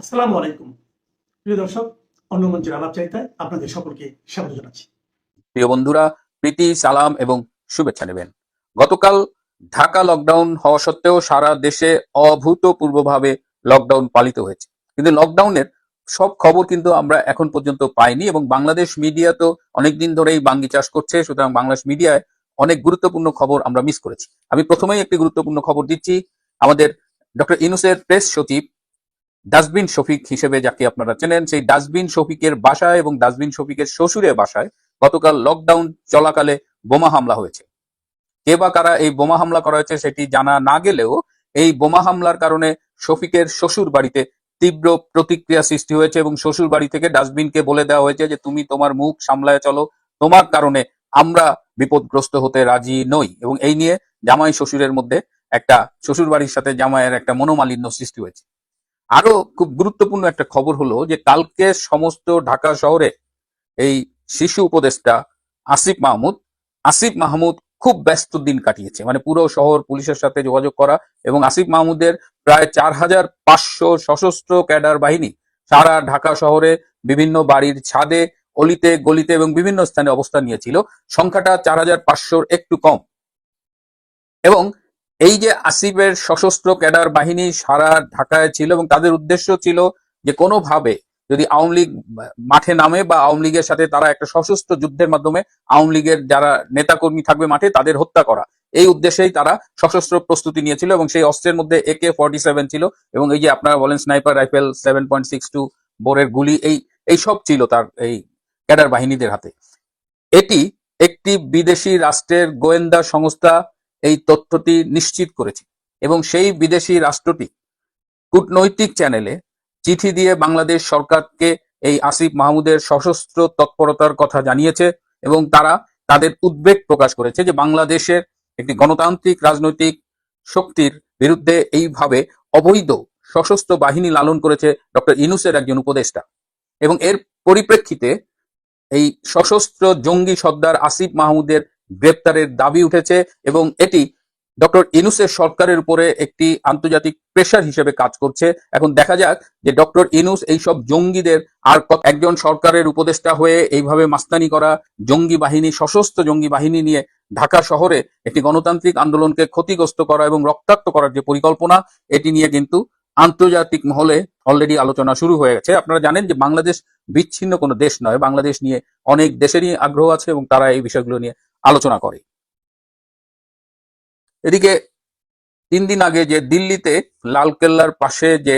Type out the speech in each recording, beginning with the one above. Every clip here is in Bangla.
আসসালামু আলাইকুম। প্রিয় দর্শক, অন্য মঞ্চের আলাপ চাইতায় আপনাদের সকলকে স্বাগত জানাচ্ছি। প্রিয় বন্ধুরা, প্রীতি, সালাম এবং শুভেচ্ছা নেবেন। গতকাল ঢাকা লকডাউন হওয়া সত্ত্বেও সারা দেশে অভূতপূর্বভাবে লকডাউন পালিত হয়েছে। কিন্তু লকডাউনের সব খবর কিন্তু আমরা এখন পর্যন্ত পাইনি এবং বাংলাদেশ মিডিয়া তো অনেকদিন ধরেই বাঙ্গি চাষ করছে, সুতরাং বাংলাদেশ মিডিয়ায় অনেক গুরুত্বপূর্ণ খবর আমরা মিস করেছি। আমি প্রথমেই একটি গুরুত্বপূর্ণ খবর দিচ্ছি, আমাদের ডক্টর ইনুসের প্রেস সচিব ডাস্টবিন শফিক হিসেবে যাকে আপনারা চেনেন, সেই ডাস্টবিন শফিকের বাসায় এবং ডাস্টবিন শফিকের শ্বশুরের বাসায় গতকাল লকডাউন চলাকালে বোমা হামলা হয়েছে। কে বা কারা এই বোমা হামলা করা হয়েছে সেটি জানা না গেলেও এই বোমা হামলার কারণে শফিকের শ্বশুর বাড়িতে তীব্র প্রতিক্রিয়া সৃষ্টি হয়েছে এবং শ্বশুর বাড়ি থেকে ডাস্টবিনকে বলে দেওয়া হয়েছে যে, তুমি তোমার মুখ সামলায় চলো। তোমার কারণে আমরা বিপদগ্রস্ত হতে রাজি নই। এবং এই নিয়ে জামাই শ্বশুরের মধ্যে একটা শ্বশুর বাড়ির সাথে জামাইয়ের একটা মনোমালিন্য সৃষ্টি হয়েছে। আরও খুব গুরুত্বপূর্ণ একটা খবর হলো যে কালকে সমস্ত ঢাকা শহরে এই শিশু উপদেষ্টা আসিফ মাহমুদ আসিফ মাহমুদ খুব ব্যস্ত দিন কাটিয়েছে। মানে পুরো শহর পুলিশের সাথে যোগাযোগ করা এবং আসিফ মাহমুদের প্রায় চার হাজার পাঁচশো সশস্ত্র ক্যাডার বাহিনী সারা ঢাকা শহরে বিভিন্ন বাড়ির ছাদে, অলিতে, গলিতে এবং বিভিন্ন স্থানে অবস্থান নিয়েছিল। সংখ্যাটা চার হাজার পাঁচশোর একটু কম। এবং এই যে আসিফের সশস্ত্র ক্যাডার বাহিনী সারা ঢাকায় ছিল এবং তাদের উদ্দেশ্য ছিল যে কোনোভাবে যদি আওয়ামী লীগ মাঠে নামে বা আওয়ামী লীগের সাথে তারা একটা সশস্ত্র যুদ্ধের মাধ্যমে আওয়ামী লীগের যারা নেতাকর্মী থাকবে মাঠে, তাদের হত্যা করা। এই উদ্দেশ্যেই তারা সশস্ত্র প্রস্তুতি নিয়েছিল এবং সেই অস্ত্রের মধ্যে একে ফর্টি সেভেন ছিল এবং এই যে আপনারা বলেন sniper rifle seven point six two, বোরের গুলি, এই এই সব ছিল তার এই ক্যাডার বাহিনীদের হাতে। এটি একটি বিদেশি রাষ্ট্রের গোয়েন্দা সংস্থা এই তথ্যটি নিশ্চিত করেছে। এবং সেই বিদেশি রাষ্ট্রটি কূটনৈতিক চ্যানেলে চিঠি দিয়ে বাংলাদেশ সরকারকে এই আসিফ মাহমুদের সশস্ত্র তৎপরতার কথা জানিয়েছে এবং তারা তাদের উদ্বেগ প্রকাশ করেছে যে বাংলাদেশের একটি গণতান্ত্রিক রাজনৈতিক শক্তির বিরুদ্ধে এইভাবে অবৈধ সশস্ত্র বাহিনী লালন করেছে ডক্টর ইনুসের একজন উপদেষ্টা। এবং এর পরিপ্রেক্ষিতে এই সশস্ত্র জঙ্গি সর্দার আসিফ মাহমুদের গ্রেপ্তারের দাবি উঠেছে এবং এটি ডক্টর ইনুসের সরকারের উপরে একটি আন্তর্জাতিক প্রেশার হিসেবে কাজ করছে। এখন দেখা যাক যে ডক্টর ইনুস এইসব জঙ্গিদের আর একজন সরকারের উপদেষ্টা হয়ে এইভাবে মাস্তানি করা জঙ্গি বাহিনী, সশস্ত্র জঙ্গি বাহিনী নিয়ে ঢাকা শহরে একটি গণতান্ত্রিক আন্দোলনকে ক্ষতিগ্রস্ত করা এবং রক্তাক্ত করার যে পরিকল্পনা, এটি নিয়ে কিন্তু আন্তর্জাতিক মহলে অলরেডি আলোচনা শুরু হয়ে গেছে। আপনারা জানেন যে বাংলাদেশ বিচ্ছিন্ন কোনো দেশ নয়। বাংলাদেশ নিয়ে অনেক দেশেরই আগ্রহ আছে এবং তারা এই বিষয়গুলো নিয়ে আলোচনা করে। এদিকে তিন দিন আগে যে দিল্লিতে লালকেল্লার পাশে যে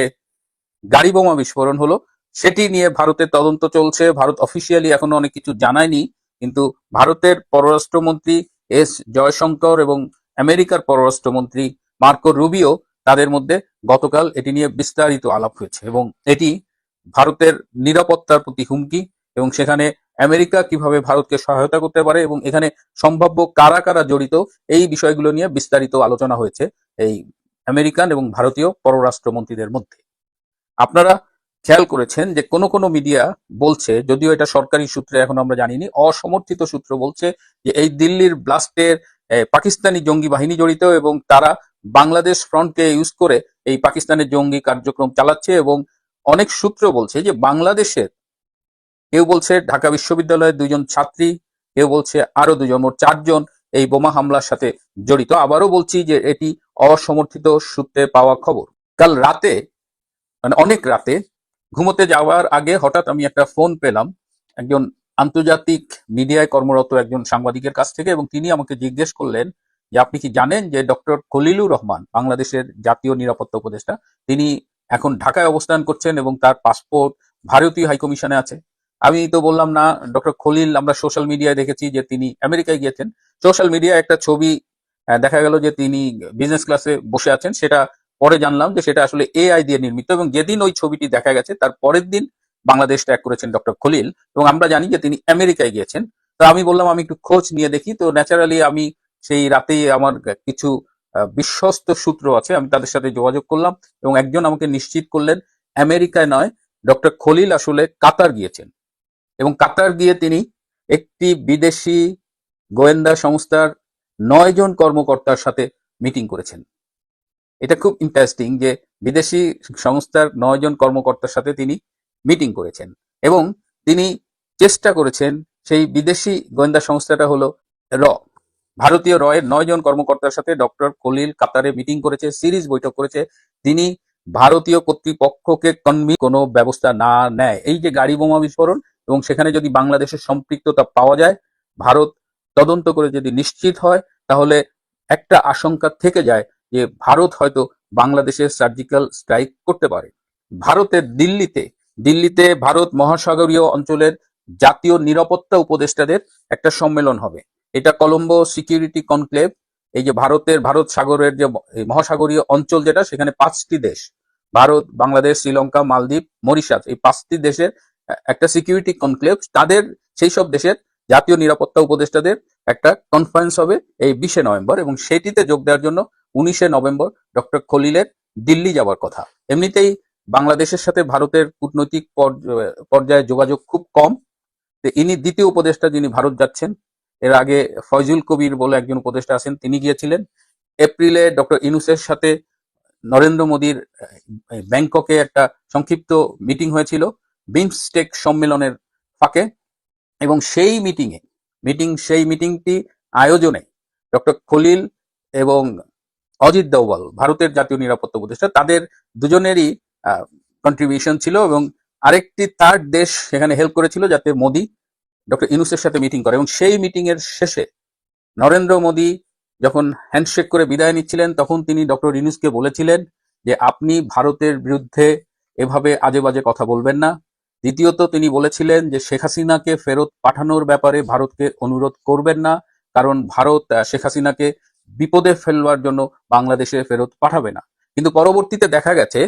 গাড়ি বোমা বিস্ফোরণ হলো, সেটি নিয়ে ভারতের তদন্ত চলছে। ভারত অফিসিয়ালি এখনও অনেক কিছু জানায়নি, কিন্তু ভারতের পররাষ্ট্রমন্ত্রী এস জয়শঙ্কর এবং আমেরিকার পররাষ্ট্রমন্ত্রী মার্কো রুবিও তাদের মধ্যে গতকাল এটি নিয়ে বিস্তারিত আলাপ হয়েছে এবং এটি ভারতের নিরাপত্তার প্রতি হুমকি এবং সেখানে আমেরিকা কীভাবে ভারতকে সহায়তা করতে পারে এবং এখানে সম্ভাব্য কারা কারা জড়িত, এই বিষয়গুলো নিয়ে বিস্তারিত আলোচনা হয়েছে এই আমেরিকান এবং ভারতীয় পররাষ্ট্রমন্ত্রীদের মধ্যে। আপনারা খেয়াল করেছেন যে কোনো কোনো মিডিয়া বলছে, যদিও এটা সরকারি সূত্রে এখন আমরা জানিনি, অসমর্থিত সূত্র বলছে যে এই দিল্লির ব্লাস্টের পাকিস্তানি জঙ্গি বাহিনী জড়িত এবং তারা বাংলাদেশ ফ্রন্টকে ইউজ করে এই পাকিস্তানের জঙ্গি কার্যক্রম চালাচ্ছে এবং অনেক সূত্র বলছে যে বাংলাদেশের কেউ বলছে ঢাকা বিশ্ববিদ্যালয়ের দুজন ছাত্রী, কেউ বলছে আরও দুজন, মোট চারজন এই বোমা হামলার সাথে জড়িত। আবারও বলছি যে এটি অসমর্থিত সূত্রে পাওয়া খবর। কাল রাতে মানে অনেক রাতে ঘুমোতে যাওয়ার আগে হঠাৎ আমি একটা ফোন পেলাম একজন আন্তর্জাতিক মিডিয়ায় কর্মরত একজন সাংবাদিকের কাছ থেকে এবং তিনি আমাকে জিজ্ঞেস করলেন যে আপনি কি জানেন যে ডক্টর খলিলুর রহমান, বাংলাদেশের জাতীয় নিরাপত্তা উপদেষ্টা, তিনি এখন ঢাকায় অবস্থান করছেন এবং তার পাসপোর্ট ভারতীয় হাইকমিশনে আছে? আমি তো বললাম না, ডক্টর খলিল, আমরা সোশ্যাল মিডিয়ায় দেখেছি যে তিনি আমেরিকায় গিয়েছেন। সোশ্যাল মিডিয়ায় একটা ছবি দেখা গেল যে তিনি বিজনেস ক্লাসে বসে আছেন। সেটা পরে জানলাম যে সেটা আসলে এআই দিয়ে নির্মিত এবং যেদিন ওই ছবিটি দেখা গেছে, তার পরের দিন বাংলাদেশ ত্যাগ করেছেন ডক্টর খলিল এবং আমরা জানি যে তিনি আমেরিকায় গিয়েছেন। তো আমি বললাম, আমি একটু খোঁজ নিয়ে দেখি। তো ন্যাচারালি আমি সেই রাতেই আমার কিছু বিশ্বস্ত সূত্র আছে, আমি তাদের সাথে যোগাযোগ করলাম এবং একজন আমাকে নিশ্চিত করলেন, আমেরিকায় নয়, ডক্টর খলিল আসলে কাতার গিয়েছেন। এবং কাতার গিয়ে তিনি একটি বিদেশি গোয়েন্দা সংস্থার নয় জন কর্মকর্তার সাথে মিটিং করেছেন। এটা খুব ইন্টারেস্টিং যে বিদেশি সংস্থার নয় জন কর্মকর্তার সাথে তিনি মিটিং করেছেন এবং তিনি চেষ্টা করেছেন সেই বিদেশি গোয়েন্দা সংস্থাটা হলো র। ভারতীয় রয়ের নয় জন কর্মকর্তার সাথে ডক্টর কলিল কাতারে মিটিং করেছে, সিরিজ বৈঠক করেছে। তিনি ভারতীয় কর্তৃপক্ষকে কনভি কোনো ব্যবস্থা না নেয়। এই যে গাড়ি বোমা বিস্ফোরণ এবং সেখানে যদি বাংলাদেশের সম্পৃক্ততা পাওয়া যায়, ভারত তদন্ত করে যদি নিশ্চিত হয়, তাহলে একটা আশঙ্কা থেকে যায় যে ভারত হয়তো বাংলাদেশের সার্জিক্যাল স্ট্রাইক করতে পারে। ভারতের দিল্লিতে দিল্লিতে ভারত মহাসাগরীয় অঞ্চলের জাতীয় নিরাপত্তা উপদেষ্টাদের একটা সম্মেলন হবে। এটা কলম্বো সিকিউরিটি কনক্লেভ, এই যে ভারতের, ভারত সাগরের যে মহাসাগরীয় অঞ্চল যেটা, সেখানে পাঁচটি দেশ, ভারত, বাংলাদেশ, শ্রীলঙ্কা, মালদ্বীপ, মরিশাস, এই পাঁচটি দেশের একটা সিকিউরিটি কনক্লেভ তাদের সেই সব দেশের জাতীয় নিরাপত্তা উপদেষ্টাদের একটা কনফারেন্স হবে এই বিশে নভেম্বর এবং সেটিতে যোগ দেওয়ার জন্য উনিশে নভেম্বর ডক্টর খলিলের দিল্লি যাওয়ার কথা। এমনিতেই বাংলাদেশের সাথে ভারতের কূটনৈতিক পর্য- পর্যায়ে যোগাযোগ খুব কম। ইনি দ্বিতীয় উপদেষ্টা যিনি ভারত যাচ্ছেন, এর আগে ফয়জুল কবির বলে একজন উপদেষ্টা আছেন, তিনি গিয়েছিলেন। এপ্রিলে ডক্টর ইনুসের সাথে নরেন্দ্র মোদীর ব্যাংককে একটা সংক্ষিপ্ত মিটিং হয়েছিল। বিমস্টেক সম্মেলনের ফাঁকে এবং সেই মিটিংয়ে, মিটিং, সেই মিটিংটি আয়োজনে ডক্টর খলিল এবং অজিত দোভাল ভারতের জাতীয় নিরাপত্তা উপদেষ্টা, তাদের দুজনেরই কন্ট্রিবিউশন ছিল এবং আরেকটি থার্ড দেশ সেখানে হেল্প করেছিল যাতে মোদী ডক্টর ইনুসের সাথে মিটিং করে এবং সেই মিটিং এর শেষে নরেন্দ্র মোদী যখন হ্যান্ডশেক করে বিদায় নিচ্ছিলেন, তখন তিনি ডক্টর ইনুসকে বলেছিলেন যে, আপনি ভারতের বিরুদ্ধে এভাবে আজে বাজে কথা বলবেন না। দ্বিতীয়ত তিনি বলেছিলেন যে শেখ হাসিনাকে ফেরত পাঠানোর ব্যাপারে ভারতকে অনুরোধ করবেন না, কারণ ভারত শেখ হাসিনাকে বিপদে ফেলবার জন্য বাংলাদেশে ফেরত পাঠাবে না। কিন্তু পরবর্তীতে দেখা গেছে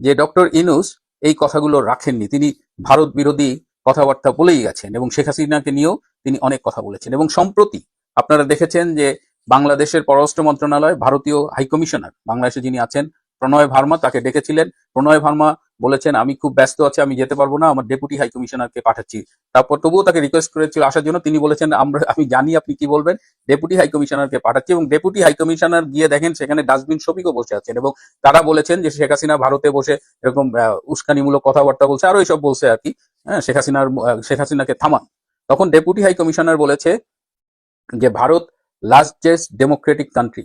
যে ডক্টর ইনুস এই কথাগুলো রাখেননি। তিনি ভারত বিরোধী কথাবার্তা বলেই গেছেন এবং শেখ হাসিনাকে নিয়েও তিনি অনেক কথা বলেছেন। এবং সম্প্রতি আপনারা দেখেছেন যে বাংলাদেশের পররাষ্ট্র মন্ত্রণালয়, ভারতীয় হাইকমিশনার, বাংলাদেশে যিনি আছেন প্রণয় ভার্মা তাকে ডেকেছিলেন। প্রণয় ভার্মা বলেছেন, আমি খুব ব্যস্ত আছি, আমি যেতে পারব না, আমার ডেপুটি হাইকমিশনারকে পাঠাচ্ছি। তারপর তবুও তাকে রিকোয়েস্ট করেছিল আসার জন্য। তিনি বলেছেন, আমরা, আমি জানি আপনি কি বলবেন। ডেপুটি হাইকমিশনারকে পাঠাচ্ছি এবং ডেপুটি হাই কমিশনার গিয়ে দেখেন, সেখানে ডাস্টবিন শফিকও বসে আছেন এবং তারা বলেছেন যে শেখ হাসিনা ভারতে বসে এরকম উস্কানিমূলক কথাবার্তা বলছে, আরও এইসব বলছে আর কি। হ্যাঁ শেখ হাসিনার, শেখ হাসিনাকে থামান। তখন ডেপুটি হাই কমিশনার বলেছে যে, ভারত লার্জেস্ট ডেমোক্রেটিক কান্ট্রি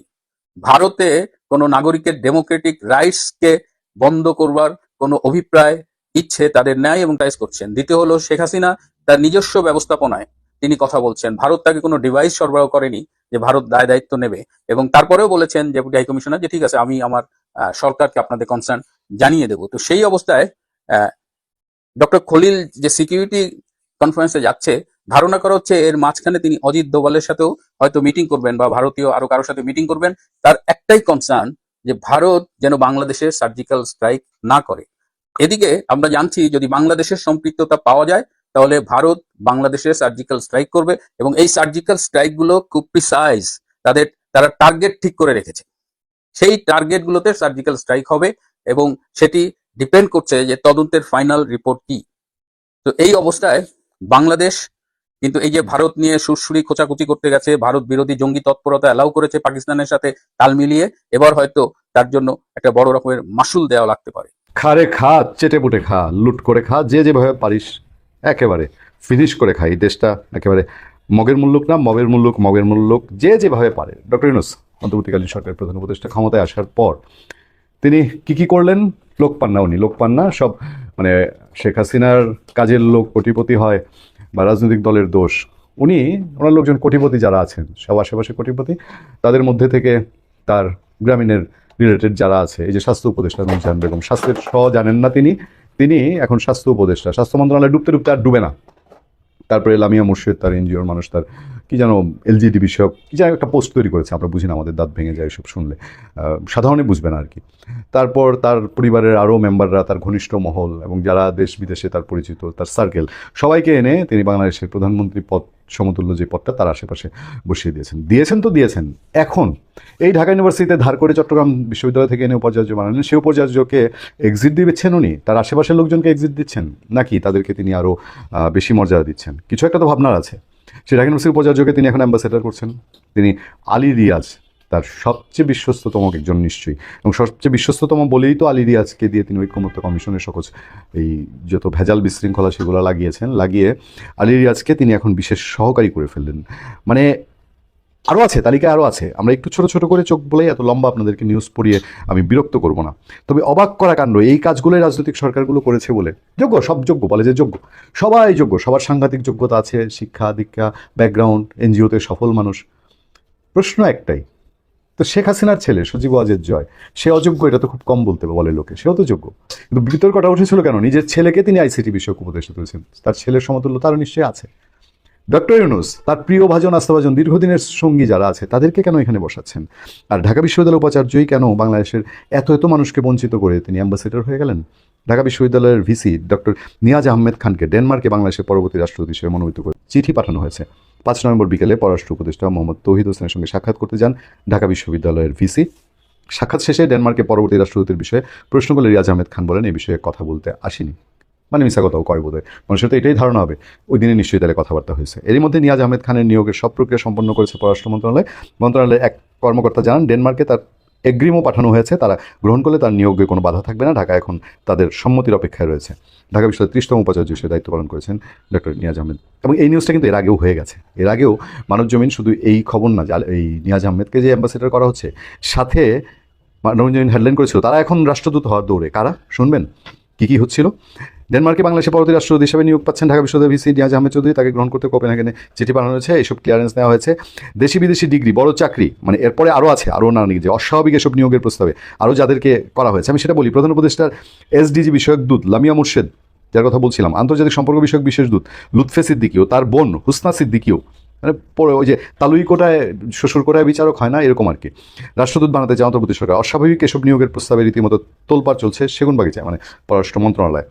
ভারতে কোনো নাগরিকের ডেমোক্রেটিক রাইটসকে বন্ধ করবার কোনো অভিপ্রায়, ইচ্ছে তাদের ন্যায় এবং টাইজ করছেন। দ্বিতীয় হলো শেখ হাসিনা তার নিজস্ব ব্যবস্থাপনায় তিনি কথা বলছেন। ভারত তাকে কোনো ডিভাইস সরবরাহ করেনি যে ভারত দায় দায়িত্ব নেবে। এবং তারপরেও বলেছেন ডেপুটি হাই কমিশনার যে, ঠিক আছে, আমি আমার সরকারকে আপনাদের কনসার্ন জানিয়ে দেবো। তো সেই অবস্থায় ডক্টর খলিল যে সিকিউরিটি কনফারেন্সে যাচ্ছে। ধারণা করা হচ্ছে এর মাঝখানে তিনি অজিত দোভালের সাথেও হয়তো মিটিং করবেন বা ভারতীয় আরও কারোর সাথে মিটিং করবেন। তার একটাই কনসার্ন যে ভারত যেন বাংলাদেশে সার্জিক্যাল স্ট্রাইক না করে। এদিকে আমরা জানছি যদি বাংলাদেশের সম্পৃক্ততা পাওয়া যায়, তাহলে ভারত বাংলাদেশে সার্জিক্যাল স্ট্রাইক করবে এবং এই সার্জিক্যাল স্ট্রাইকগুলো খুব প্রিসাইজ তাদের, তারা টার্গেট ঠিক করে রেখেছে। সেই টার্গেট গুলোতে সার্জিক্যাল স্ট্রাইক হবে এবং সেটি ডিপেন্ড করছে যে তদন্তের ফাইনাল রিপোর্ট কি। তো এই অবস্থায় বাংলাদেশ, কিন্তু এই যে ভারত নিয়ে সুরসুরি খোঁচাখুচি করতে গেছে, ভারত বিরোধী জঙ্গি তৎপরতা অ্যালাউ করেছে পাকিস্তানের সাথে তাল মিলিয়ে, এবার হয়তো তার জন্য একটা বড় রকমের মাসুল দেওয়া লাগতে পারে। খারে খা, চেটে পুটে খা, লুট করে খা, যে যেভাবে পারিস, একেবারে ফিনিশ করে খা, এই দেশটা একেবারে মগের মুল্লুক না, মগের মুল্লুক মগের মুল্লুক, যে যেভাবে পারে। ডক্টর ইউনুস, অন্তর্বর্তীকালীন সরকারের প্রধান উপদেষ্টা, ক্ষমতায় আসার পর তিনি কি কি করলেন? লোক পান না উনি লোক পান না সব মানে শেখ হাসিনার কাজের লোক কোটিপতি হয় বা রাজনৈতিক দলের দোষ, উনি ওনার লোকজন কোটিপতি যারা আছেন, সব আশেপাশে কোটিপতি, তাদের মধ্যে থেকে তার গ্রামীণের রিলেটেড যারা আছে, এই যে স্বাস্থ্য উপদেষ্টা নূরজাহান বেগম, স্বাস্থ্যের স জানেন না তিনি তিনি এখন স্বাস্থ্য উপদেষ্টা, স্বাস্থ্য মন্ত্রণালয় ডুবতে ডুবতে আর ডুবে না। তারপরে লামিয়া মুর্শিদ, তার এনজিওর মানুষ, তার কি যেন এলজিডি বিষয়ক, কি যেন একটা পোস্ট তৈরি করেছে, আমরা বুঝি না, আমাদের দাঁত ভেঙে যায় এসব শুনলে। সাধারণে বুঝবে না আর কি তারপর তার পরিবারের আরও মেম্বাররা, তার ঘনিষ্ঠ মহল এবং যারা দেশ বিদেশে তার পরিচিত, তার সার্কেল সবাইকে এনে তিনি বাংলাদেশের প্রধানমন্ত্রী পদ, সমতুল্য যে পদটা তার আশেপাশে বসিয়ে দিয়েছেন। দিয়েছেন তো দিয়েছেন। এখন এই ঢাকা ইউনিভার্সিটিতে ধার করে চট্টগ্রাম বিশ্ববিদ্যালয় থেকে এনে উপাচার্য বানালেন। সেই উপাচার্যকে এক্সিট দিচ্ছেন উনি। তার আশেপাশের লোকজনকে এক্সিট দিচ্ছেন? নাকি তাদেরকে তিনি আরও বেশি মর্যাদা দিচ্ছেন? কিছু একটা তো ভাবনার আছে। সেই ঢাকা ইউনিভার্সিটির উপাচার্যকে তিনি এখন অ্যাম্বাসেডার করছেন। তিনি আলী রিয়াজ, তার সবচেয়ে বিশ্বস্ততম একজন নিশ্চয়ই। এবং সবচেয়ে বিশ্বস্ততম বলেই তো আলী রিয়াজকে দিয়ে তিনি ঐক্যমত্য কমিশনের সকল এই যত ভেজাল বিশৃঙ্খলা সেগুলো লাগিয়েছেন, লাগিয়ে আলী রিয়াজকে তিনি এখন বিশেষ সহকারী করে ফেললেন। মানে আরও আছে তালিকা আরও আছে। আমরা একটু ছোট ছোট করে চোখ বলেই এত লম্বা আপনাদেরকে নিউজ পড়িয়ে আমি বিরক্ত করব না। তবে অবাক করা কাণ্ড, এই কাজগুলোই রাজনৈতিক সরকারগুলো করেছে বলে। যোগ্য, সব যোগ্য বলে যে যোগ্য, সবাই যোগ্য, সবার সাংঘাতিক যোগ্যতা আছে, শিক্ষা, দীক্ষা ব্যাকগ্রাউন্ড এনজিওতে সফল মানুষ। প্রশ্ন একটাই, তো শেখ হাসিনার ছেলে সজীব ওয়াজের জয়, সে অযোগ্য, এটা তো খুব কম বলতে বলে লোকে, সেও তো যোগ্য। কিন্তু বিতর্কটা উঠেছিল কেন? নিজের ছেলেকে তিনি আইসিটি বিষয়ক উপদেষ্টা তুলেছেন, তার ছেলের সমতুল্য তারও নিশ্চয়ই আছে। ডক্টর ইউনুস, তার প্রিয় ভাজন, আস্থাভাজন দীর্ঘদিনের সঙ্গী যারা আছে, তাদেরকে কেন এখানে বসাচ্ছেন? আর ঢাকা বিশ্ববিদ্যালয় উপাচার্যই কেন বাংলাদেশের এত এত মানুষকে বঞ্চিত করে তিনি অ্যাম্বাসেডর হয়ে গেলেন? ঢাকা বিশ্ববিদ্যালয়ের ভিসি ডক্টর নিয়াজ আহমেদ খানকে ডেনমার্কে বাংলাদেশের পরবর্তী রাষ্ট্রপতি হিসেবে মনোনীত করে চিঠি পাঠানো হয়েছে। পাঁচ নভেম্বর বিকেলে পররাষ্ট্র উপদেষ্টা মোহাম্মদ তৌহিদ হোসেনের সঙ্গে সাক্ষাৎ করতে যান ঢাকা বিশ্ববিদ্যালয়ের ভিসি। সাক্ষাৎ শেষে ডেনমার্কে পরবর্তী রাষ্ট্রপতির বিষয়ে প্রশ্ন করলে রিয়াজ আহমেদ খান বলেন এই বিষয়ে কথা বলতে আসেনি। মানে মিশা কথাও কয় বোধ হয় মানুষের তো এটাই ধারণা হবে। ওই দিনে নিশ্চয়ই তাহলে কথাবার্তা হয়েছে। এরই মধ্যে নিয়াজ আহমেদ খানের নিয়োগের সব প্রক্রিয়া সম্পন্ন করেছে পররাষ্ট্র মন্ত্রণালয়। মন্ত্রণালয়ের এক কর্মকর্তা জানান, ডেনমার্কে তার এগ্রিমও পাঠানো হয়েছে। তারা গ্রহণ করলে তার নিয়োগে কোনো বাধা থাকবে না। ঢাকা এখন তাদের সম্মতির অপেক্ষায় রয়েছে। ঢাকা বিশ্ববিদ্যালয়ের ত্রিশতম উপাচার্য হিসেবে দায়িত্ব পালন করেছেন ডক্টর নিয়াজ আহমেদ। এবং এই নিউজটা কিন্তু এর আগেও হয়ে গেছে। এর আগেও মানব জমিন শুধু এই খবর না এই নিয়াজ আহমেদকে যে অ্যাম্বাসেডার করা হচ্ছে, সাথে মানব জমিন হেডলাইন করেছিল, তারা এখন রাষ্ট্রদূত হওয়ার দৌড়ে। কারা? শুনবেন। কী কী হচ্ছিল? ডেনমার্কে বাংলাদেশে পরবর্তী রাষ্ট্রদূত হিসেবে নিয়োগ পাচ্ছেন ঢাকা বিশ্ববিদ্যালয় ভিসি নিয়াজ আহমেদ চৌধুরী। তাকে গ্রহণ করতে কোপেনহেগেনে চিঠি পাঠানো হয়েছে। এইসব ক্লিয়ারেন্স নেওয়া হয়েছে। দেশি বিদেশি ডিগ্রি, বড় চাকরি মানে এরপরে আরও আছে আরও না যে অস্বাভাবিক এসব নিয়োগের প্রস্তাবে আরও যাদেরকে করা হয়েছে। আমি সেটা বলি, প্রধান উপদেষ্টার এসডিজি বিষয়ক দূত লামিয়া মুর্শেদ, যার কথা বলছিলাম, আন্তর্জাতিক সম্পর্ক বিষয়ক বিশেষ দূত লুৎফে সিদ্দিকিও, তার বোন হুসনা সিদ্দিকিও মানে পরে ওই যে তালুই কোটায় শ্বশুর কোটায় বিচারক হয় না, এরকম আর কি। রাষ্ট্রদূত বানাতে চায় অন্তর্বর্তী সরকার, অস্বাভাবিক এসব নিয়োগের প্রস্তাবে রীতিমতো তোলপাড় চলছে সেগুন বাগিচায় মানে পররাষ্ট্র মন্ত্রণালয়।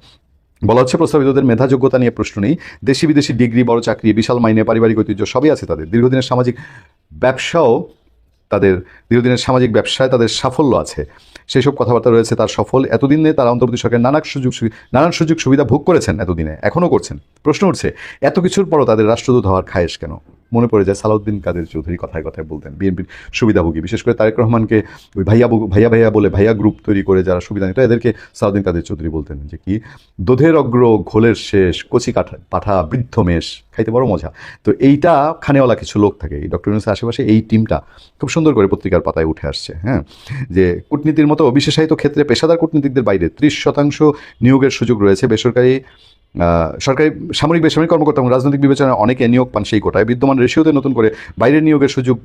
বলা হচ্ছে, প্রস্তাবিতদের মেধাযোগ্যতা নিয়ে প্রশ্ন নেই। দেশি বিদেশি ডিগ্রি, বড় চাকরি, বিশাল মাইনে, পারিবারিক ঐতিহ্য সবই আছে তাদের। দীর্ঘদিনের সামাজিক ব্যবসাও তাদের, দীর্ঘদিনের সামাজিক ব্যবসায় তাদের সাফল্য আছে। সেই সব কথাবার্তা রয়েছে, তার সফল। এতদিনে তারা অন্তর্বর্তী সরকার নানা সুযোগ নানান সুযোগ সুবিধা ভোগ করেছেন এতদিনে। এখনও করছেন। প্রশ্ন উঠছে, এত কিছুর পরও তাদের রাষ্ট্রদূত হওয়ার খায়েশ কেন? মনে পড়ে যায় সালাউদ্দিন কাদের চৌধুরী কথায় কথায় বলতেন বিএনপির সুবিধাভোগী। বিশেষ করে তারেক রহমানকে ওই ভাইয়া ভাইয়া ভাইয়া বলে ভাইয়া গ্রুপ তৈরি করে যারা সুবিধা নিত এদেরকে সালাউদ্দিন কাদের চৌধুরী বলতেন যে কি, দোধের অগ্র ঘোলের শেষ, কচি কাঠা পাঠা, বৃদ্ধ মেষ, খাইতে বড় মজা। তো এইটা খানেওয়ালা কিছু লোক থাকে, এই ডক্টর ইউনুসের আশেপাশে এই টিমটা খুব সুন্দর করে পত্রিকার পাতায় উঠে আসছে হ্যাঁ? যে কূটনীতির মতো বিশেষায়িত ক্ষেত্রে পেশাদার কূটনীতিকদের বাইরে ত্রিশ শতাংশ নিয়োগের সুযোগ রয়েছে বেসরকারি সরকারি সামরিক বেসামরিক কর্মকর্তা এবং রাজনৈতিক বিবেচনায় অনেকে নিয়োগ পান সেই কোটায়। বিদ্যমান রেশিওতে নতুন করে বাইরের নিয়োগের সুযোগ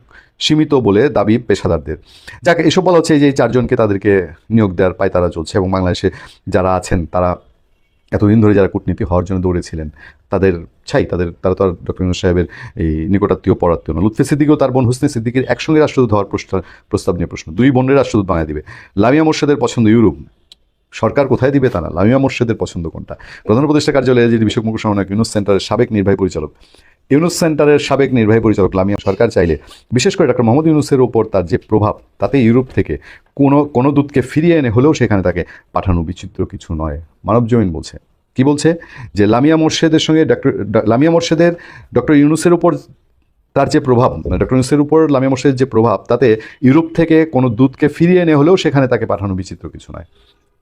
সীমিত বলে দাবি পেশাদারদের। যাকে, এসব বলা হচ্ছে যে এই চারজনকে তাদেরকে নিয়োগ দেওয়ার পায় তারা চলছে এবং বাংলাদেশে যারা আছেন, তারা এতদিন ধরে যারা কূটনীতি হওয়ার জন্য দৌড়েছিলেন, তাদের ছাই, তাদের, তারা তো আর ডক্টর ইউনুস সাহেবের এই নিকটাত্মীয়, পরাত্মীয় না লুৎফে সিদ্দিকও তার বোন হুসনে সিদ্দিকের একসঙ্গে রাষ্ট্রদূত হওয়ার প্রস্তাব নিয়ে প্রশ্ন। দুই বোনের রাষ্ট্রদূত বানিয়ে দিবে। লামিয়া মোর্শেদের পছন্দ ইউরোপ। সরকার কোথায় দিবে তা না। লামিয়া মোর্শেদের পছন্দ কোনটা? প্রধান উপদেষ্টা কার্যালয়ে যে বিষয়ক সমন্বয়ক ইউনুস সেন্টারের সাবেক নির্বাহী পরিচালক, ইউনুস সেন্টারের সাবেক নির্বাহী পরিচালক লামিয়া সরকার চাইলে, বিশেষ করে ডক্টর মোহাম্মদ ইউনুসের ওপর তার যে প্রভাব, তাতে ইউরোপ থেকে কোনো কোনো দূতকে ফিরিয়ে এনে হলেও সেখানে তাকে পাঠানো বিচিত্র কিছু নয়। মানব জমিন বলছে। কি বলছে? যে লামিয়া মোর্শেদের সঙ্গে ডক্টর লামিয়া মোর্শেদের, ডক্টর ইউনুসের উপর তার যে প্রভাব মানে ডক্টর ইউনুসের উপর লামিয়া মোর্শেদের যে প্রভাব, তাতে ইউরোপ থেকে কোনো দূতকে ফিরিয়ে এনে হলেও সেখানে তাকে পাঠানো বিচিত্র কিছু নয়।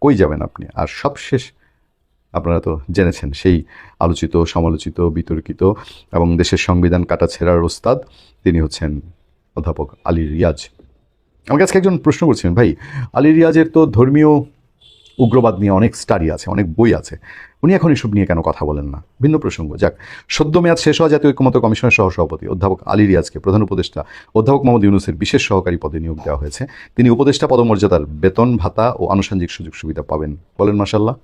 কই যাবেন আপনি? আর সবশেষ আপনারা তো জেনেছেন, সেই আলোচিত, সমালোচিত, বিতর্কিত এবং দেশের সংবিধান কাটা ছেঁড়ার ওস্তাদ তিনি হচ্ছেন অধ্যাপক আলী রিয়াজ। আমাকে আজকে একজন প্রশ্ন করছেন, ভাই, আলী রিয়াজের তো ধর্মীয় উগ্রবাদ নিয়ে অনেক স্টাডি আছে, অনেক বই আছে। উনি এখন এসব নিয়ে কেন কথা বলেন না? ভিন্ন প্রসঙ্গ। যাক, সদ্য মেয়াদ শেষ হওয়া জাতীয় ঐক্যমত কমিশনের সহসভাপতি অধ্যাপক আলী রিয়াজকে প্রধান উপদেষ্টা অধ্যাপক মোহাম্মদ ইউনুসের বিশেষ সহকারী পদে নিয়োগ দেওয়া হয়েছে। তিনি উপদেষ্টা পদমর্যাদার বেতন ভাতা ও আনুষঙ্গিক সুযোগ সুবিধা পাবেন। বলেন মাসাল্লাহ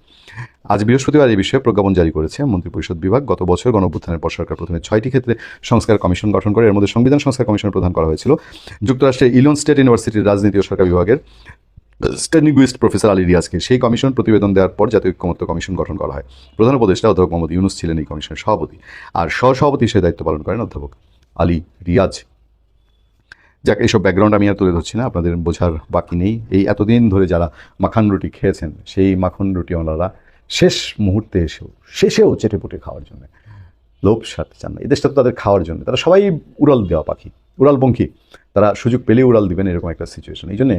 আজ বৃহস্পতিবার এই বিষয়ে প্রজ্ঞাপন জারি করেছে মন্ত্রিপরিষদ বিভাগ। গত বছর গণঅভ্যুত্থানের পর সরকার প্রথমে ছয়টি ক্ষেত্রে সংস্কার কমিশন গঠন করে। এর মধ্যে সংবিধান সংস্কার কমিশন প্রধান করা হয়েছিল। যুক্তরাষ্ট্রের ইলন স্টেট ইউনিভার্সিটির রাজনীতি ও সরকার বিভাগের স্টেনিগুইস্ট প্রফেসর আলী রিয়াজকে সেই কমিশন প্রতিবেদন দেওয়ার পর জাতীয় ঐক্যমত্য কমিশন গঠন করা হয়। প্রধান উপদেষ্টা অধ্যাপক মোহাম্মদ ইউনুস ছিলেন এই কমিশনের সভাপতি। আর সহসভাপতি হিসেবে দায়িত্ব পালন করেন অধ্যাপক আলী রিয়াজ। যাক, এইসব ব্যাকগ্রাউন্ড আমি আর তুলে ধরছি না, আপনাদের বোঝার বাকি নেই। এই এতদিন ধরে যারা মাখন রুটি খেয়েছেন, সেই মাখন রুটি রুটিওয়ালারা শেষ মুহূর্তে এসেও, শেষেও চেটে পুটে খাওয়ার জন্য লোভ সারতে চান না। এই দেশটা তো তাদের খাওয়ার জন্য। তারা সবাই উড়াল দেওয়া পাখি উড়ালপঙ্খী তারা সুযোগ পেলেই উড়াল দিবেন এরকম একটা সিচুয়েশন এই জন্যে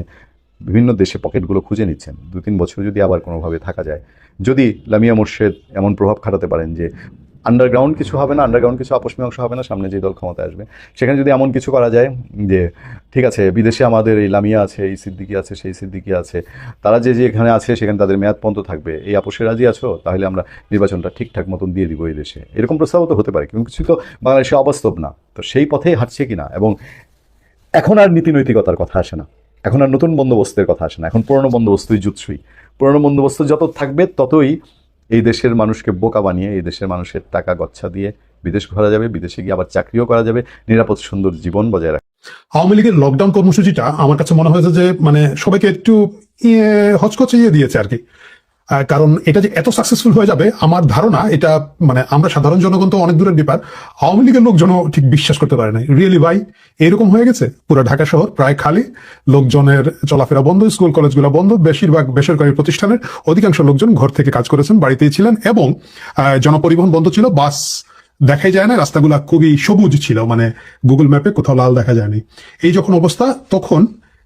বিভিন্ন দেশে পকেটগুলো খুঁজে নিচ্ছেন। দু তিন বছর যদি আবার কোনোভাবে থাকা যায়। যদি লামিয়া মোর্শেদ এমন প্রভাব খাটাতে পারেন যে আন্ডারগ্রাউন্ড কিছু হবে না আন্ডারগ্রাউন্ড কিছু আপস মীমাংসা হবে না, সামনে যে দল ক্ষমতায় আসবে, সেখানে যদি এমন কিছু করা যায় যে, ঠিক আছে, বিদেশে আমাদের এই লামিয়া আছে, এই সিদ্দিকি আছে, সেই সিদ্দিকি আছে, তারা যে যে এখানে আছে, সেখানে তাদের মেয়াদ পর্যন্ত থাকবে, এই আপোষে রাজি আছো? তাহলে আমরা নির্বাচনটা ঠিকঠাক মতন দিয়ে দিব এই দেশে। এরকম প্রস্তাবও তো হতে পারে, কিন্তু কিছু তো বাংলাদেশে অবাস্তব না। তো সেই পথেই হাঁটছে কিনা? এবং এখন আর নীতি নৈতিকতার কথা আসে না। এখন আর নতুন বন্দোবস্তের কথা আসে না। এখন পুরনো বন্দোবস্তই জুৎসই। পুরনো বন্দোবস্ত যত থাকবে ততই এই দেশের মানুষকে বোকা বানিয়ে এই দেশের মানুষের টাকা গচ্ছা দিয়ে বিদেশ ঘোরা যাবে বিদেশে গিয়ে আবার চাকরিও করা যাবে নিরাপদ সুন্দর জীবন বজায় রাখা। আওয়ামী লীগের লকডাউন কর্মসূচিটা আমার কাছে মনে হয়েছে যে মানে সবাইকে একটু ইয়ে, হচকচিয়ে দিয়েছে আর কি। কারণ এটা যে এত সাকসেসফুল হয়ে যাবে, আমার ধারণা এটা মানে আমরা সাধারণ জনগণ তো অনেক দূরের ব্যাপার, আওয়ামী লীগের লোকজনও ঠিক বিশ্বাস করতে পারে না রিয়েলি ভাই, এরকম হয়ে গেছে? পুরো ঢাকা শহর প্রায় খালি, লোকজনের চলাফেরা বন্ধ, স্কুল কলেজগুলো বন্ধ, বেশিরভাগ বেসরকারি প্রতিষ্ঠানের অধিকাংশ লোকজন ঘর থেকে কাজ করেছেন, বাড়িতেই ছিলেন এবং জনপরিবহন বন্ধ ছিল, বাস দেখাই যায় না, রাস্তাগুলা খুবই সবুজ ছিল মানে গুগল ম্যাপে কোথাও লাল দেখা যায়নি। এই যখন অবস্থা, তখন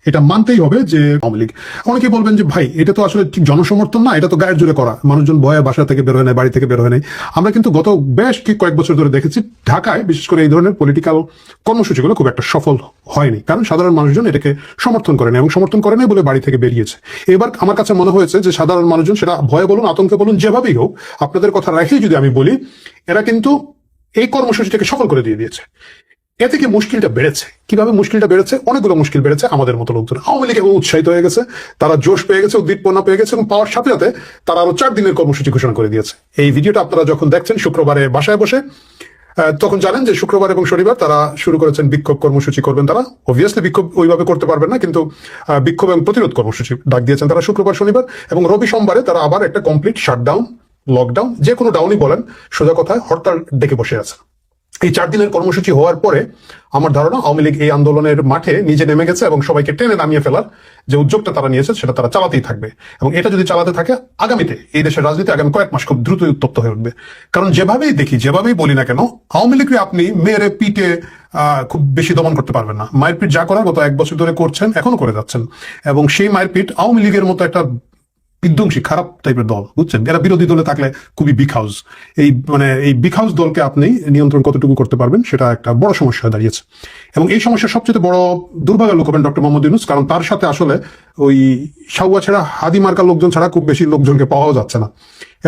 এটা মানতেই হবে যে আওয়ামী লীগ। অনেকে বলবেন যে, ভাই, এটা তো আসলে ঠিক জনসমর্থন না, এটা তো গায়ের জোরে করা। মানুষজন ভয়ে বাসা থেকে বের হয় নাই, বাড়ি থেকে বের হয় নাই। আমরা কিন্তু গত বেশ কয়েক বছর ধরে দেখেছি, ঢাকায় বিশেষ করে এই ধরনের পলিটিক্যাল কর্মসূচিগুলো খুব একটা সফল হয়নি। কারণ সাধারণ মানুষজন এটাকে সমর্থন করেন এবং সমর্থন করেনি বলে বাড়ি থেকে বেরিয়েছে। এবার আমার কাছে মনে হয়েছে যে, সাধারণ মানুষজন সেটা ভয়ে বলুন, আতঙ্কে বলুন, যেভাবেই হোক, আপনাদের কথা রেখেই যদি আমি বলি, এরা কিন্তু এই কর্মসূচিটাকে সফল করে দিয়ে দিয়েছে। এ থেকে মুশকিলটা বেড়েছে। কীভাবে মুশকিলটা বেড়েছে? অনেকগুলো মুশকিল বেড়েছে আমাদের মতো লোকজন। আওয়ামী লীগ এবং উৎসাহিত হয়ে গেছে, তারা জোশ পেয়ে গেছে, উদ্দীপনা পেয়ে গেছে এবং পাওয়ার সাথে সাথে তারা আরও চার দিনের কর্মসূচি ঘোষণা করে দিয়েছে। এই ভিডিওটা আপনারা যখন দেখছেন শুক্রবারে বাসায় বসে তখন জানেন যে শুক্রবার এবং শনিবার তারা শুরু করেছেন বিক্ষোভ কর্মসূচি করবেন তারা। অবভিয়াসলি বিক্ষোভ ওইভাবে করতে পারবেন না, কিন্তু বিক্ষোভ এবং প্রতিরোধ কর্মসূচি ডাক দিয়েছেন তারা শুক্রবার, শনিবার এবং রবি সোমবারে তারা আবার একটা কমপ্লিট শাটডাউন লকডাউন যে কোনো ডাউনই বলেন, সোজা কথায় হরতাল ডেকে বসে আছে এই চার দিনের কর্মসূচি হওয়ার পরে আমার ধারণা আওয়ামী লীগ এই আন্দোলনের মাঠে নিজে নেমে গেছে এবং সবাইকে টেনে নামিয়ে ফেলার যে উদ্যোগটা তারা নিয়েছে, সেটা তারা চালাতেই থাকবে। এবং এটা যদি চালাতে থাকে, আগামীতে এই দেশের রাজনীতি আগামী কয়েক মাস খুব দ্রুত উত্তপ্ত হয়ে উঠবে। কারণ যেভাবেই দেখি, যেভাবেই বলি না কেন, আওয়ামী লীগকে আপনি মেরে, পিটে খুব বেশি দমন করতে পারবেন না। মায়ের পিট যা করার, গত এক বছর ধরে করছেন, এখনও করে যাচ্ছেন। এবং সেই মায়ের পিট আওয়ামী লীগের মতো একটা বিধ্বংসী, খারাপ টাইপের দল, বুঝছেন? এরা বিরোধী দলে থাকলে খুবই বিগ হাউস এই মানে এই বিগ হাউস দলকে আপনি নিয়ন্ত্রণ কতটুকু করতে পারবেন সেটা একটা বড় সমস্যা হয়ে দাঁড়িয়েছে। এবং এই সমস্যার সবচেয়ে বড় দুর্ভাগ্য লোক হবেন ডক্টর মোহাম্মদ ইউনুস, কারণ তার সাথে আসলে ওই সাউয়া ছাড়া, হাদি মার্কার লোকজন ছাড়া খুব বেশি লোকজনকে পাওয়াও যাচ্ছে না।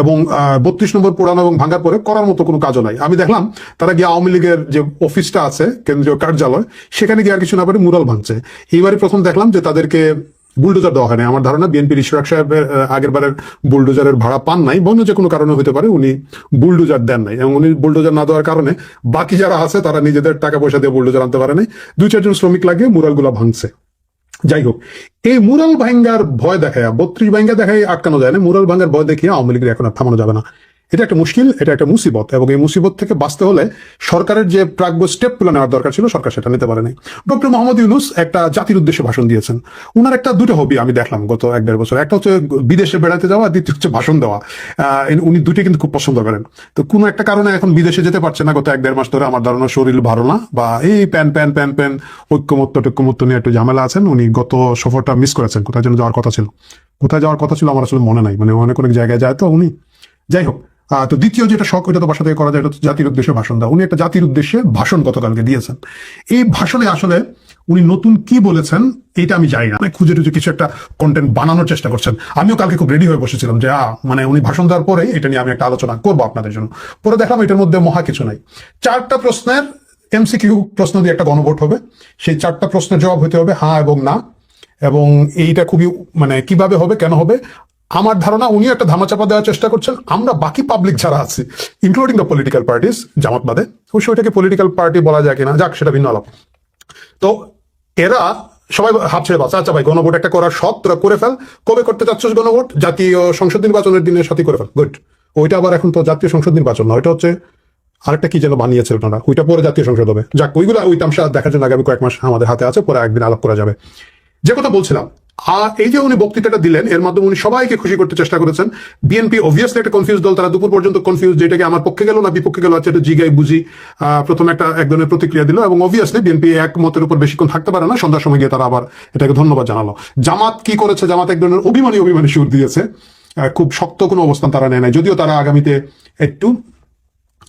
এবং বত্রিশ নম্বর পুরানো এবং ভাঙার পরে করার মতো কোনো কাজও নাই। আমি দেখলাম তারা গিয়ে আওয়ামী লীগের যে অফিসটা আছে, কেন্দ্রীয় কার্যালয়, সেখানে গিয়ে আর কিছু না পারে মুরাল ভাঙছে। এইবারই প্রথম দেখলাম যে তাদেরকে বুলডোজার দেওয়া হয়নি। আমার ধারণা বিএনপির ইশরাক সাহেবের আগের বারের বুলডোজারের ভাড়া পান নাই। বন্য যে কোনো কারণে হতে পারে উনি বুলডোজার দেন নাই। এবং উনি বুলডোজার না দেওয়ার কারণে বাকি যারা আছে তারা নিজেদের টাকা পয়সা দিয়ে বুলডোজার আনতে পারে নাই। দুই চারজন শ্রমিক লাগিয়ে মুরালগুলো ভাঙছে। যাই হোক, এই মুরাল ভাঙ্গার ভয় দেখায়, বত্রিশ ভাঙ্গা দেখায় আটকানো যায় না। মুরাল ভাঙ্গার ভয় দেখিয়ে আওয়ামী লীগের এখন আর থামানো যাবে না। এটা একটা মুশকিল, এটা একটা মুসিবত এবং এই মুসিবত থেকে বাঁচতে হলে সরকারের যে প্রাগ্য স্টেপগুলো নেওয়ার দরকার ছিল, সরকার সেটা নিতে পারেনি। ডক্টর মোহাম্মদ ইউনুস একটা জাতির উদ্দেশ্যে ভাষণ দিয়েছেন। উনার একটা দুটো হবি আমি দেখলাম গত এক দেড় বছর। একটা হচ্ছে বিদেশে বেড়াতে যাওয়া দ্বিতীয় হচ্ছে ভাষণ দেওয়া। উনি দুটি কিন্তু খুব পছন্দ করেন। তো কোনো একটা কারণে এখন বিদেশে যেতে পারছে না গত এক দেড় মাস ধরে। আমার ধারণা শরীর ভালো না বা এই প্যান প্যান প্যান প্যান ঐক্যমত্য টৈক্যমত্য নিয়ে একটু ঝামেলা আছেন। উনি গত সফরটা মিস করেছেন। কোথায় যেন যাওয়ার কথা ছিল। কোথায় যাওয়ার কথা ছিল আমার আসলে মনে নাই। মানে অনেক অনেক জায়গায় যায় তো উনি। যাই হোক তো দ্বিতীয় যেটা শখ ওইটা তো বাসা থেকে করা যায় এটা জাতির উদ্দেশ্যে ভাষণ দেওয়া। উনি একটা জাতির উদ্দেশ্যে ভাষণ গতকালকে দিয়েছেন। এই ভাষণে আসলে উনি নতুন কি বলেছেন এটা আমি জানি না। মানে খুঁজে টুজে কিছু একটা কন্টেন্ট বানানোর চেষ্টা করছেন। আমিও কালকে খুব রেডি হয়ে বসেছিলাম যে আহ, মানে উনি ভাষণ দেওয়ার পরে এটা নিয়ে আমি একটা আলোচনা করব আপনাদের জন্য। পরে দেখলাম এটার মধ্যে মহা কিছু নাই। চারটা প্রশ্নের এমসিকিউ প্রশ্ন দিয়ে একটা গণভোট হবে। সেই চারটা প্রশ্নের জবাব হতে হবে হ্যাঁ এবং না। এবং এইটা খুবই মানে কীভাবে হবে কেন হবে আমার ধারণা উনিও একটা ধামাচাপা দেওয়ার চেষ্টা করছেন। আমরা বাকি পাবলিক যারা আছি including the political parties Jamaat বাদে অবশ্য ওইটাকে পলিটিক্যাল পার্টি বলা যায় কিনা, যাক, সেটা ভিন্ন আলাপ। তো এরা সবাই হাত ছেড়ে বাঁচা আচ্ছা ভাই, গণভোট একটা করার সব তোরা করে ফেল। কবে করতে চাচ্ছিস গণভোট? জাতীয় সংসদ নির্বাচনের দিনের সাথে করে ফেল। গুড ওইটা আবার এখন তো জাতীয় সংসদ নির্বাচন না, ওইটা হচ্ছে আরেকটা কি যেন বানিয়েছে ওনারা ওইটা পরে জাতীয় সংসদ হবে। যাক, ওইগুলো ওই তামসা দেখার জন্য আগামী কয়েক মাস আমাদের হাতে আছে, পরে একদিন আলাপ করা যাবে। যে কথা বলছিলাম আর এই যে উনি বক্তৃতাটা দিলেন, এর মাধ্যমে উনি সবাইকে খুশি করতে চেষ্টা করেছেন। বিএনপি অবভিয়াসলি একটা কনফিউজ দল, তারা দুপুর পর্যন্ত কনফিউজ যেটাকে আমার পক্ষে গেল না, বিপক্ষে গেল আচ্ছা এটা জিগাই, বুঝি প্রথমে একটা এক ধরনের প্রতিক্রিয়া দিল, এবং অবভিয়াসলি বিএনপি এক মতের উপর বেশিক্ষণ থাকতে পারে না, সন্ধ্যার সময় গিয়ে তারা আবার এটাকে ধন্যবাদ জানালো। জামাত কি করেছে? জামাত এক ধরনের অভিমানী অভিমানী সুর দিয়েছে। খুব শক্ত কোনো অবস্থান তারা নেয় নাই। যদিও তারা আগামীতে একটু,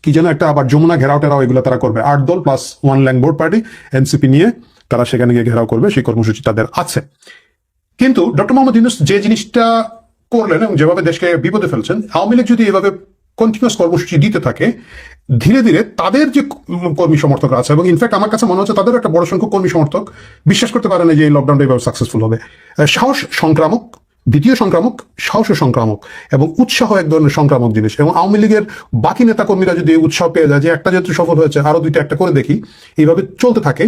কি যেন একটা আবার যমুনা ঘেরাও টেরাও এগুলো তারা করবে। আট দল প্লাস ওয়ান ল্যাং বোর্ড পার্টি এনসিপি নিয়ে তারা সেখানে গিয়ে ঘেরাও করবে, সেই কর্মসূচি তাদের আছে। কিন্তু ডক্টর মোহাম্মদ ইউনুস যে জিনিসটা করলেন এবং যেভাবে দেশকে বিপদে ফেলছেন, আওয়ামী লীগ যদি এভাবে কন্টিনিউস কর্মসূচি দিতে থাকে, ধীরে ধীরে তাদের যে কর্মী সমর্থকরা আছে, এবং ইনফ্যাক্ট আমার কাছে মনে হচ্ছে তাদের একটা বড় সংখ্যক কর্মী সমর্থক বিশ্বাস করতে পারে না যে এই লকডাউনটা এভাবে সাকসেসফুল হবে। সাহস সংক্রামক, দ্বিতীয় সংক্রামক, সাহস সংক্রামক, এবং উৎসাহ এক ধরনের সংক্রামক জিনিস। এবং আওয়ামী লীগের বাকি নেতা কর্মীরা যদি উৎসাহ পেয়ে যায় যে একটা যেহেতু সফল হয়েছে, আরও দুইটা একটা করে দেখি এইভাবে চলতে থাকে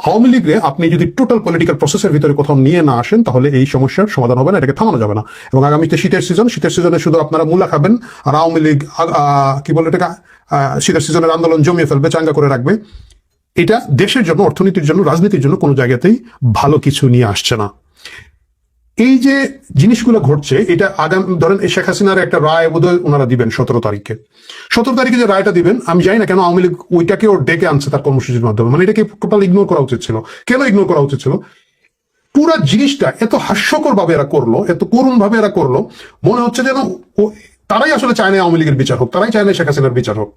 আওয়ামী লীগে আপনি যদি টোটাল পলিটিক্যাল প্রসেসের ভিতরে কোথাও নিয়ে না আসেন, তাহলে এই সমস্যার সমাধান হবে না, এটাকে থামানো যাবে না। এবং আগামীতে শীতের সিজন শীতের সিজনে শুধু আপনারা মূলা খাবেন, আর আওয়ামী লীগ কি বলে এটাকে শীতের সিজনের আন্দোলন জমিয়ে ফেলবে, চাঙ্গা করে রাখবে। এটা দেশের জন্য, অর্থনীতির জন্য, রাজনীতির জন্য কোনো জায়গাতেই ভালো কিছু নিয়ে আসছে না। এই যে জিনিসগুলো ঘটছে, এটা আগাম, ধরেন শেখ হাসিনার একটা রায় বোধহয় ওনারা দিবেন সতেরো তারিখে। সতেরো তারিখে যে রায়টা দিবেন, আমি জানি না কেন আওয়ামী লীগ ওইটাকে ওর ডেকে আনছে তার কর্মসূচির মাধ্যমে। মানে এটাকে টোটাল ইগনোর করা উচিত ছিল। কেন ইগনোর করা উচিত ছিল? পুরো জিনিসটা এত হাস্যকর ভাবে এরা করল, এত করুণ ভাবে এরা করল, মনে হচ্ছে যেন তারাই আসলে চায় না আওয়ামী লীগের বিচার হোক, তারাই চায় না শেখ হাসিনার বিচার হোক।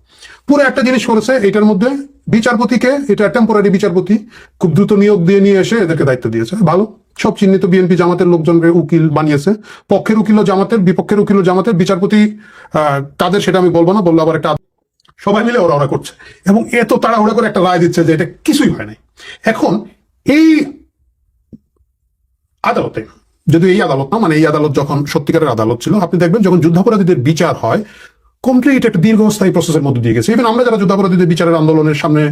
পুরো একটা জিনিস করেছে, এটার মধ্যে বিচারপতিকে, এটা টেম্পোরারি বিচারপতি খুব দ্রুত নিয়োগ দিয়ে নিয়ে এসে এদেরকে দায়িত্ব দিয়েছে। ভালো। সব চিহ্নিত বিএনপি জামাতের লোকজনকে উকিল বানিয়েছে। পক্ষের উকিল জামাতের, বিপক্ষের উকিল জামাতের বিচারপতি কাদের সেটা আমি বলব না বলল আবার একটা সবাই মিলে ওরা ওরা করছে। এবং এত তাড়াহুড়া করে একটা রায় দিচ্ছে যে এটা কিছুই হয় নাই। এখন এই আদালতে, যদি এই আদালত না মানে এই আদালত যখন সত্যিকারের আদালত ছিল, আপনি দেখবেন যখন যুদ্ধাপরাধীদের বিচার হয় কমপ্লিট একটা দীর্ঘস্থায়ী প্রসেসের মধ্যে দিয়ে গেছে। ইভেন আমরা যারা যুদ্ধাপরাধীদের বিচারের আন্দোলনের সামনে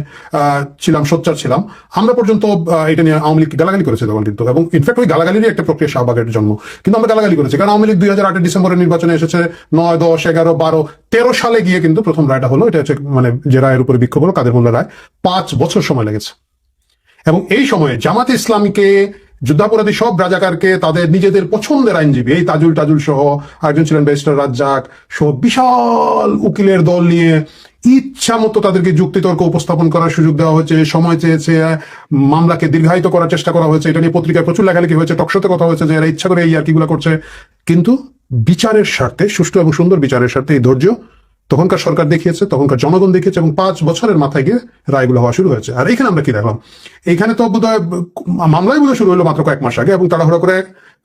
ছিলাম, সোচ্চার ছিলাম, আমরা পর্যন্ত এটা নিয়ে আওয়ামী লীগ গালাগালি করেছে তখন কিন্তু। এবং ইনফ্যাক্ট ওই গালাগালিরই একটা প্রক্রিয়া শাহবাগের জন্ম। কিন্তু আমরা গালাগালি করেছি। কারণ আওয়ামী লীগ দুই হাজার আটের ডিসেম্বরের নির্বাচনে এসেছে, নয়, দশ, এগারো, বারো, তেরো সালে গিয়ে কিন্তু প্রথম রায়টা হলো। এটা হচ্ছে মানে যে রায়ের উপরে বিক্ষোভ হলো, কাদের মোল্লা রায়? পাঁচ বছর সময় লেগেছে। এবং এই সময়ে জামাতে ইসলামীকে যুদ্ধাপরাধী সব রাজাকারকে তাদের নিজেদের পছন্দের আইনজীবী, এই তাজুল টাজুল সহ একজন ছিলেন ব্যারিস্টার রাজ্জাক সহ বিশাল উকিলের দল নিয়ে ইচ্ছা মতো তাদেরকে যুক্তিতর্ক উপস্থাপন করার সুযোগ দেওয়া হয়েছে, সময় চেয়েছে, মামলাকে দীর্ঘায়িত করার চেষ্টা করা হয়েছে, এটা নিয়ে পত্রিকায় প্রচুর লেখালেখি হয়েছে, টকশোতে কথা হয়েছে যে এরা ইচ্ছা করে এই আর কিগুলো করছে। কিন্তু বিচারের স্বার্থে, সুষ্ঠু এবং সুন্দর বিচারের স্বার্থে এই ধৈর্য তখনকার সরকার দেখিয়েছে, তখনকার জনগণ দেখিয়েছে এবং পাঁচ বছরের মাথায় গিয়ে রায়গুলো হওয়া শুরু হয়েছে। আর এখানে আমরা কি দেখলাম? এইখানে তো বোধহয় মামলাই বোধহয় শুরু হলো মাত্র কয়েক মাস আগে এবং তাড়াহুড়ো করে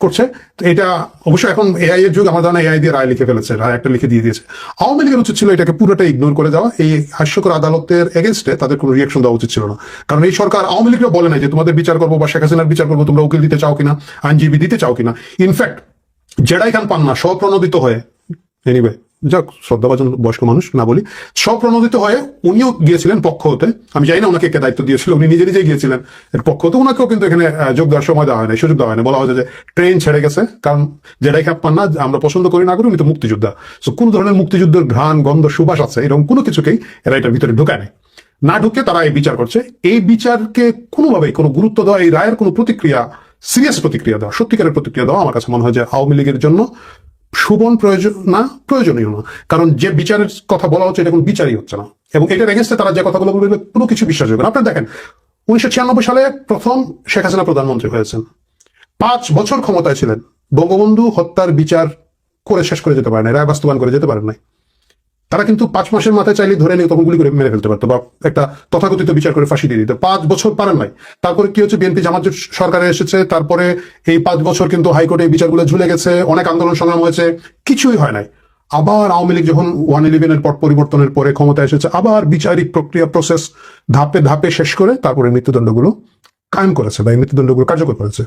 করছে। তো এটা অবশ্যই এখন এআই এর যুগ, আমার ধারণা এআই দিয়ে রায় লিখে ফেলেছে, রায় একটা লিখে দিয়ে দিয়েছে। আওয়ামী লীগের উচিত ছিল এটাকে পুরোটা ইগনোর করে দেওয়া। এই হাস্যকর আদালতের এগেনস্টে তাদের কোনো রিয়াকশন দেওয়া উচিত ছিল না। কারণ এই সরকার আওয়ামী লীগরা বলে নাই যে তোমাদের বিচার করব বা শেখ হাসিনার বিচার করব, তোমরা উকিল দিতে চাও কিনা, আইনজীবী দিতে চাও কিনা। ইনফ্যাক্ট জেডাই খান পান না, স্বপ্রণোদিত হয়ে। এনিওয়ে যাক, শ্রদ্ধাভাজন বয়স্ক মানুষ, না বলি, স্বপ্রণোদিত হয়ে উনিও গিয়েছিলেন পক্ষ হতে আমি জানি না ওনাকে কে দায়িত্ব দিয়েছিল, উনি নিজে নিজেই গিয়েছিলেন। এর পক্ষ হতে ওনাকেও কিন্তু এখানে যোগ দেওয়ার সময় দেওয়া হয় না সুযোগ দেওয়া হয় না বলা হয়েছে যে ট্রেন ছেড়ে গেছে, কারণ জেডাই খান পান্না আমরা পছন্দ করি না করি উনি তো মুক্তিযোদ্ধা। সো কোন ধরনের মুক্তিযুদ্ধের ঘ্রাণ, গন্ধ, সুবাস আছে, এরকম কোনো কিছুকেই এরা এটার ভিতরে ঢুকায় নেই না ঢুকে তারা এই বিচার করছে। এই বিচারকে কোনোভাবেই কোনো গুরুত্ব দেওয়া, এই রায়ের কোনো প্রতিক্রিয়া সিরিয়াস প্রতিক্রিয়া দেওয়া, সত্যিকারের প্রতিক্রিয়া দেওয়া আমার কাছে মনে হয় যে আওয়ামী লীগের জন্য সুবন প্রয়োজন, না, প্রয়োজনীয় না। কারণ যে বিচারের কথা বলা হচ্ছে, এটা কোনো বিচারই হচ্ছে না। এবং এটার এগেনস্টে তারা যে কথাগুলো বলবে, কোনো কিছু বিশ্বাসযোগ্য না। আপনারা দেখেন, উনিশশো ছিয়ানব্বই সালে প্রথম শেখ হাসিনা প্রধানমন্ত্রী হয়েছেন। পাঁচ বছর ক্ষমতায় ছিলেন। বঙ্গবন্ধু হত্যার বিচার করে শেষ করে যেতে পারেন নাই, রায় বাস্তবায়ন করে যেতে পারেন নাই। তারা কিন্তু পাঁচ মাসের মাথায় চাইলে ধরে নিয়ে তখন গুলি করে মেরে ফেলতে পারতো বা একটা তথাকথিত বিচার করে ফাঁসি দিয়ে দিত। পাঁচ বছর পারেন নাই। তারপরে কি হচ্ছে? বিএনপি জামাত সরকারে এসেছে, তারপরে এই পাঁচ বছর কিন্তু হাইকোর্টে বিচারগুলো ঝুলে গেছে, অনেক আন্দোলন সংগ্রাম হয়েছে, কিছুই হয় নাই। আবার আওয়ামী লীগ যখন ওয়ান ইলেভেনের পট পরিবর্তনের পরে ক্ষমতা এসেছে, আবার বিচারিক প্রক্রিয়া প্রসেস ধাপে ধাপে শেষ করে তারপরে মৃত্যুদণ্ডগুলো কায়েম করেছে বা এই মৃত্যুদণ্ডগুলো কার্যকর করেছে।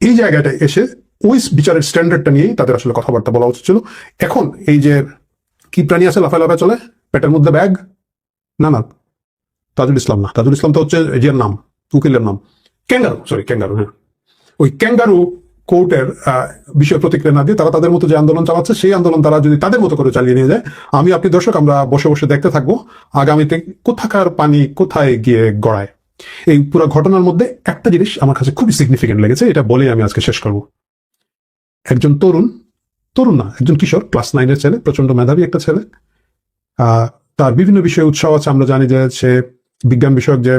এই জায়গাটা এসে ওই বিচারের স্ট্যান্ডার্ডটা নিয়েই তাদের আসলে কথাবার্তা বলা উচিত ছিল। এখন এই যে কি প্রাণী আছে লাফায় লাফায় চলে? পেটের মধ্যে ব্যাগ? না না। তাজুল ইসলাম না। তাজুল ইসলাম তো হচ্ছে যে নাম, উকিলের নাম। ক্যাঙ্গারু সরি ক্যাঙ্গারু হ্যাঁ। ওই ক্যাঙ্গারু কোর্টের বিষয় প্রতিক্রিয়া না দিয়ে তারা তাদের মতো যে আন্দোলন চালাচ্ছে, সেই আন্দোলন তারা যদি তাদের মতো করে চালিয়ে নিয়ে যায়, আমি, আপনি দর্শক, আমরা বসে বসে দেখতে থাকব আগামীতে কোথাকার পানি কোথায় গিয়ে গড়ায়। এই পুরো ঘটনার মধ্যে একটা জিনিস আমার কাছে খুবই সিগনিফিকেন্ট লেগেছে, এটা বলেই আমি আজকে শেষ করব। একজন তরুণ তরুণ না একজন কিশোর, ক্লাস নাইনের ছেলে প্রচণ্ড মেধাবী একটা ছেলে। তার বিভিন্ন বিষয়ে উৎসাহ আছে। আমরা জানি যে সে বিজ্ঞান বিষয়ক যে